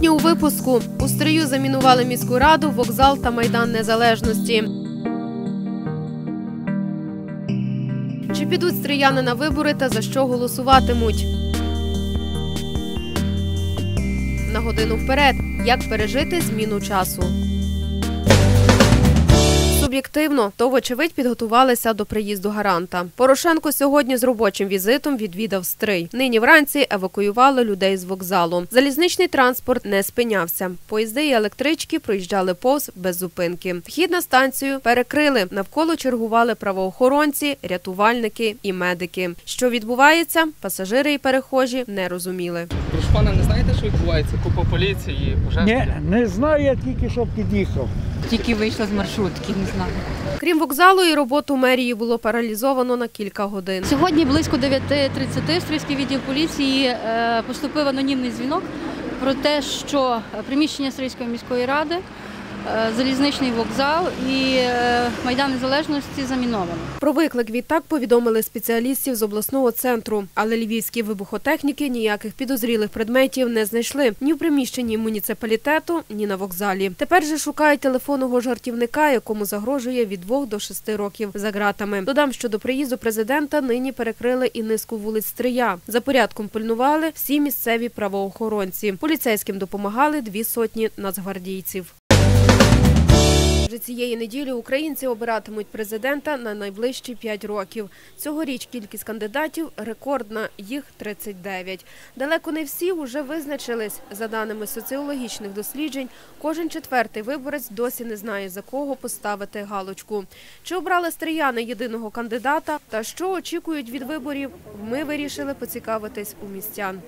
Сьогодні у випуску у стрию замінували міську раду, вокзал та майдан незалежності. Чи підуть стрияни на вибори та за що голосуватимуть? На годину вперед. Як пережити зміну часу? Суб'єктивно, то вочевидь підготувалися до приїзду гаранта. Порошенко сьогодні з робочим візитом відвідав стрий. Нині вранці евакуювали людей з вокзалу. Залізничний транспорт не спинявся. Поїзди і електрички проїжджали повз без зупинки. Вхід на станцію перекрили. Навколо чергували правоохоронці, рятувальники і медики. Що відбувається, пасажири і перехожі не розуміли. Прошу пана, не знаєте, що відбувається? Купа поліції, пожежники? Ні, не знаю, я тільки що під'їхав. Тільки вийшла з маршрутки, не знаю. Крім вокзалу, і роботу мерії було паралізовано на кілька годин. Сьогодні близько 9.30 в Стрийський відділ поліції е, поступив анонімний дзвінок про те, що приміщення Стрийської міської ради, залізничний вокзал і е, Майдан Незалежності заміновано. Про виклик відтак повідомили спеціалістів з обласного центру, але львівські вибухотехніки ніяких підозрілих предметів не знайшли ні в приміщенні муніципалітету, ні на вокзалі. Тепер же шукають телефонного жартівника, якому загрожує від 2 до 6 років за ґратами. Додам, що до приїзду президента нині перекрили і низку вулиць Стрия. За порядком пильнували всі місцеві правоохоронці. Поліцейським допомагали дві сотні нацгвардійців. Вже цієї неділі українці обиратимуть президента на найближчі 5 років. Цьогоріч кількість кандидатів рекордна, їх 39. Далеко не всі вже визначились. За даними соціологічних досліджень, кожен четвертий виборець досі не знає, за кого поставити галочку. Чи обрали стрияни єдиного кандидата та що очікують від виборів, ми вирішили поцікавитись у містян.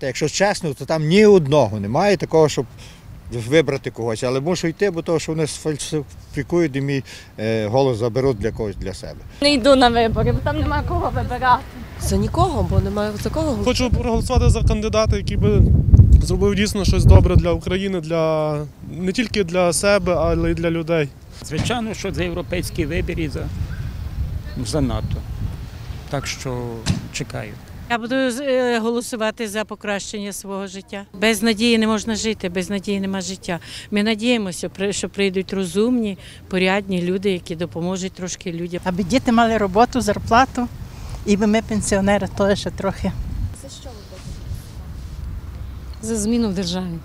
Якщо чесно, то там ні одного немає такого, щоб вибрати когось. Але мушу йти, бо того, що вони сфальсифікують і мій е, голос заберуть для когось для себе. Не йду на вибори, бо там нема кого вибирати. За нікого, бо немає за кого. Хочу проголосувати за кандидата, який би зробив дійсно щось добре для України, для не тільки для себе, але й для людей. Звичайно, що за європейський вибір і за, за НАТО. Так що чекаю. Я буду е, голосувати за покращення свого життя. Без надії не можна жити, без надії нема життя. Ми надіємося, що прийдуть розумні, порядні люди, які допоможуть трошки людям. аби діти мали роботу, зарплату, і ми, пенсіонери, теж ще трохи. За зміну в державі,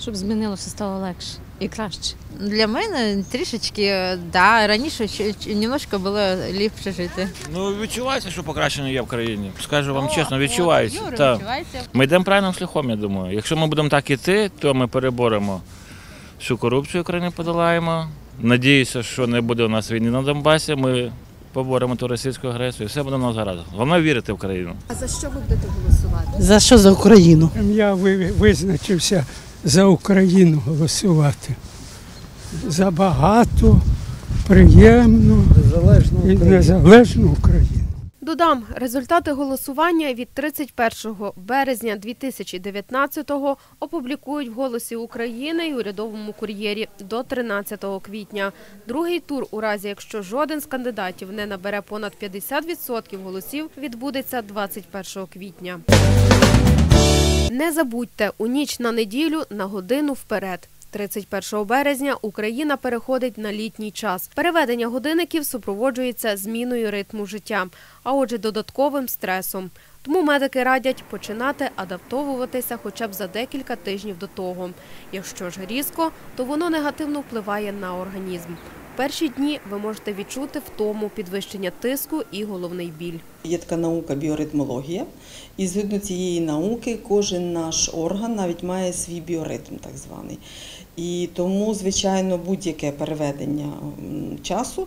щоб змінилося, стало легше і краще. Для мене трішечки, да, раніше немножко було ліпше жити. Ну відчувається, що покращення є в країні. Скажу вам чесно, відчувається. Так. Ми йдемо правильним шляхом, я думаю. Якщо ми будемо так іти, то ми переборемо всю корупцію, країни подолаємо. Надіюся, що не буде у нас війни на Донбасі. Ми поборемо ту російську агресію. і Все буде у нас гаразд. Головне вірити в країну. А За що за що за Україну? Я ви- визначився за Україну голосувати. За багату, приємну і незалежну Україну. Додам, результати голосування від 31 березня 2019-го опублікують в «Голосі України» і урядовому кур'єрі до 13 квітня. Другий тур, у разі якщо жоден з кандидатів не набере понад 50% голосів, відбудеться 21 квітня. Не забудьте, у ніч на неділю на годину вперед. 31 березня Україна переходить на літній час. Переведення годинників супроводжується зміною ритму життя, а отже, додатковим стресом. Тому медики радять починати адаптовуватися хоча б за декілька тижнів до того. Якщо ж різко, то воно негативно впливає на організм. В перші дні ви можете відчути втому, підвищення тиску і головний біль. Є така наука біоритмологія, і згідно цієї науки кожен наш орган навіть має свій біоритм, так званий. І тому, звичайно, будь-яке переведення часу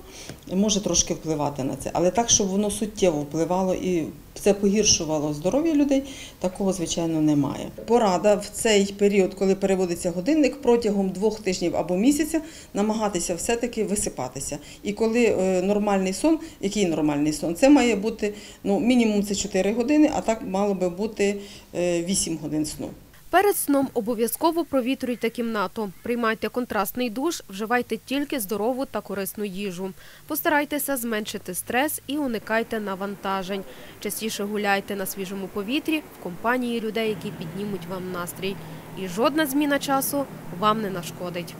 може трошки впливати на це. Але так, щоб воно суттєво впливало і це погіршувало здоров'я людей, такого, звичайно, немає. Порада в цей період, коли переводиться годинник, протягом двох тижнів або місяця намагатися все-таки висипатися. І коли е, нормальний сон, який нормальний сон? Це має бути ну, мінімум це 4 години, а так мало би бути е, 8 годин сну. Перед сном обов'язково провітрюйте кімнату, приймайте контрастний душ, вживайте тільки здорову та корисну їжу. Постарайтеся зменшити стрес і уникайте навантажень. Частіше гуляйте на свіжому повітрі в компанії людей, які піднімуть вам настрій. і жодна зміна часу вам не нашкодить.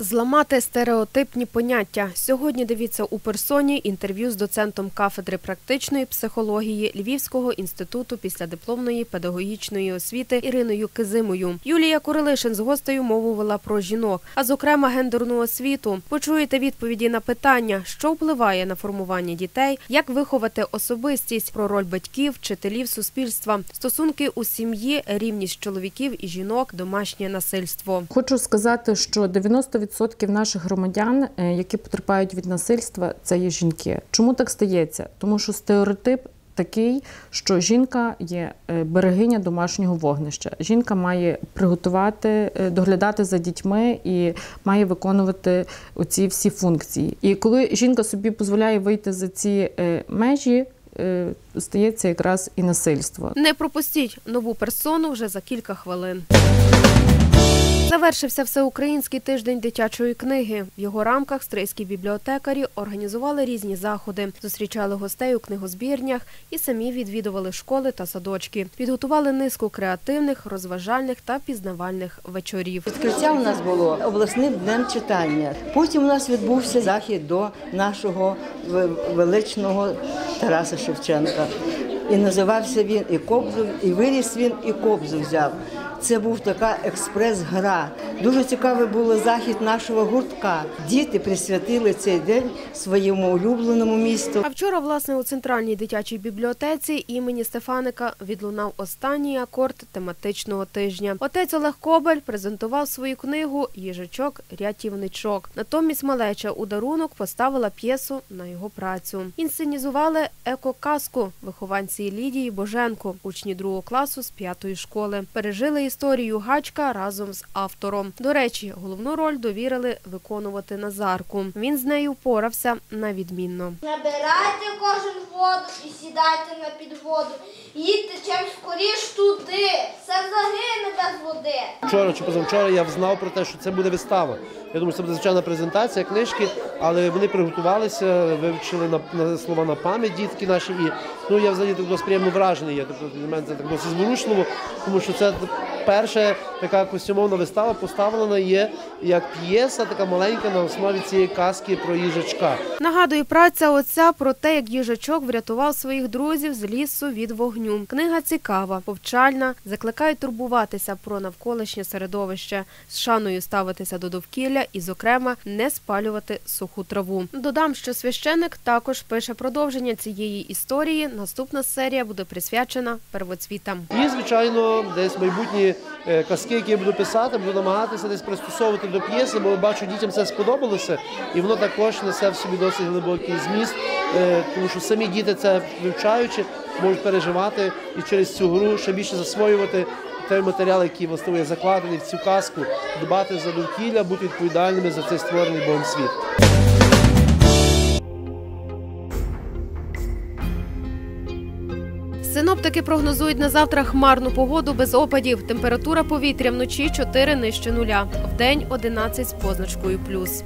Зламати стереотипні поняття. Сьогодні дивіться у персоні інтерв'ю з доцентом кафедри практичної психології Львівського інституту післядипломної педагогічної освіти Іриною Кизимою. Юлія Курилишин з гостею мову вела про жінок, а зокрема гендерну освіту. Почуєте відповіді на питання, що впливає на формування дітей, як виховати особистість, про роль батьків, вчителів, суспільства, стосунки у сім'ї, рівність чоловіків і жінок, домашнє насильство. Хочу сказати, що 90% наших громадян, е, які потерпають від насильства, це є жінки. Чому так стається? Тому що стереотип. Такий, що жінка є е, берегиня домашнього вогнища. Жінка має приготувати, е, доглядати за дітьми і має виконувати оці всі функції. І коли жінка собі дозволяє вийти за ці межі, стається якраз і насильство. Не пропустіть нову персону вже за кілька хвилин. Завершився всеукраїнський тиждень дитячої книги. В його рамках стрийські бібліотекарі організували різні заходи, зустрічали гостей у книгозбірнях і самі відвідували школи та садочки. Підготували низку креативних, розважальних та пізнавальних вечорів. Відкриття у нас було обласним днем читання. Потім у нас відбувся захід до нашого величного Тараса Шевченка. І називався він і Кобзу, і виріс він, і Кобзу взяв. Це був така експрес-гра. Дуже цікавий був захід нашого гуртка. Діти присвятили цей день своєму улюбленому місту. А вчора, власне, у центральній дитячій бібліотеці імені Стефаника відлунав останній акорд тематичного тижня. Отець Олег Кобель презентував свою книгу Їжачок-рятівничок. Натомість малеча у дарунок поставила п'єсу на його працю. Інсценізували еко-казку вихованці Лідії Боженко, учні другого класу з п'ятої школи. Пережили історію гачка разом з автором. До речі, головну роль довірили виконувати Назарку. Він з нею впорався на відмінно. Набирайте кожен воду і сідайте на підводу. Їдьте чим скоріш туди. Все загине без води. Вчора чи позавчора я знав про те, що це буде вистава. Я думаю, це буде звичайна презентація книжки, але вони приготувалися, вивчили на, на слова на пам'ять дітки наші. І ну я взагалі так досить приємно вражений. Я тобто для мене це так досить зворушливо, тому що це перша така костюмовна вистава поставлена є як п'єса, така маленька на основі цієї казки про їжачка. Нагадує праця отця про те, як їжачок врятував своїх друзів з лісу від вогню. Книга цікава, повчальна, закликає турбуватися про навколишнє середовище, з шаною ставитися до довкілля і, зокрема, не спалювати суху траву. Додам, що священик також пише продовження цієї історії. Наступна серія буде присвячена первоцвітам. І, звичайно, десь майбутні казки, які я буду писати, буду намагатися десь пристосовувати до п'єси, бо бачу, дітям це сподобалося, і воно також несе в собі досить глибокий зміст, е, тому що самі діти це вивчаючи, можуть переживати і через цю гру ще більше засвоювати той матеріал, який власне закладений в цю казку, дбати за довкілля, бути відповідальними за цей створений Богом світ. Синоптики прогнозують на завтра хмарну погоду без опадів. Температура повітря вночі 4 нижче нуля, вдень 11 з позначкою плюс.